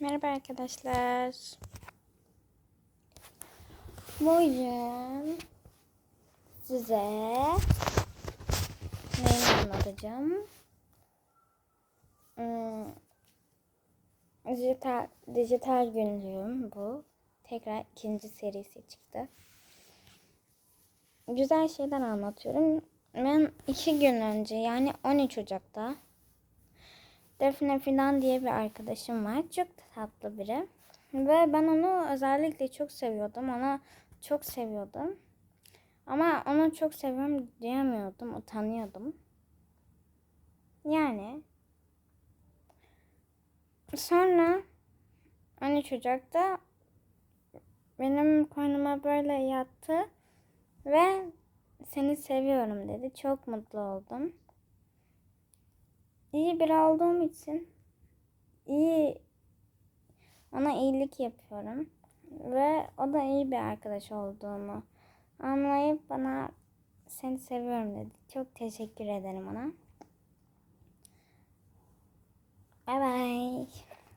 Merhaba arkadaşlar. Bugün size neyi anlatacağım? Hmm, dijital, dijital günlüğüm bu. Tekrar ikinci serisi çıktı. Güzel şeyler anlatıyorum. Ben iki gün önce yani 13 Ocak'ta Defne filan diye bir arkadaşım var. Çok tatlı biri. Ve ben onu özellikle çok seviyordum. Ona çok seviyordum. Ama onu çok seviyorum diyemiyordum. Utanıyordum. Yani sonra 13 Ocak'ta benim koynuma böyle yattı ve seni seviyorum dedi. Çok mutlu oldum iyi bir aldığım için iyi ona iyilik yapıyorum ve o da iyi bir arkadaş olduğunu anlayıp bana seni seviyorum dedi. Çok teşekkür ederim ona. Bye bye.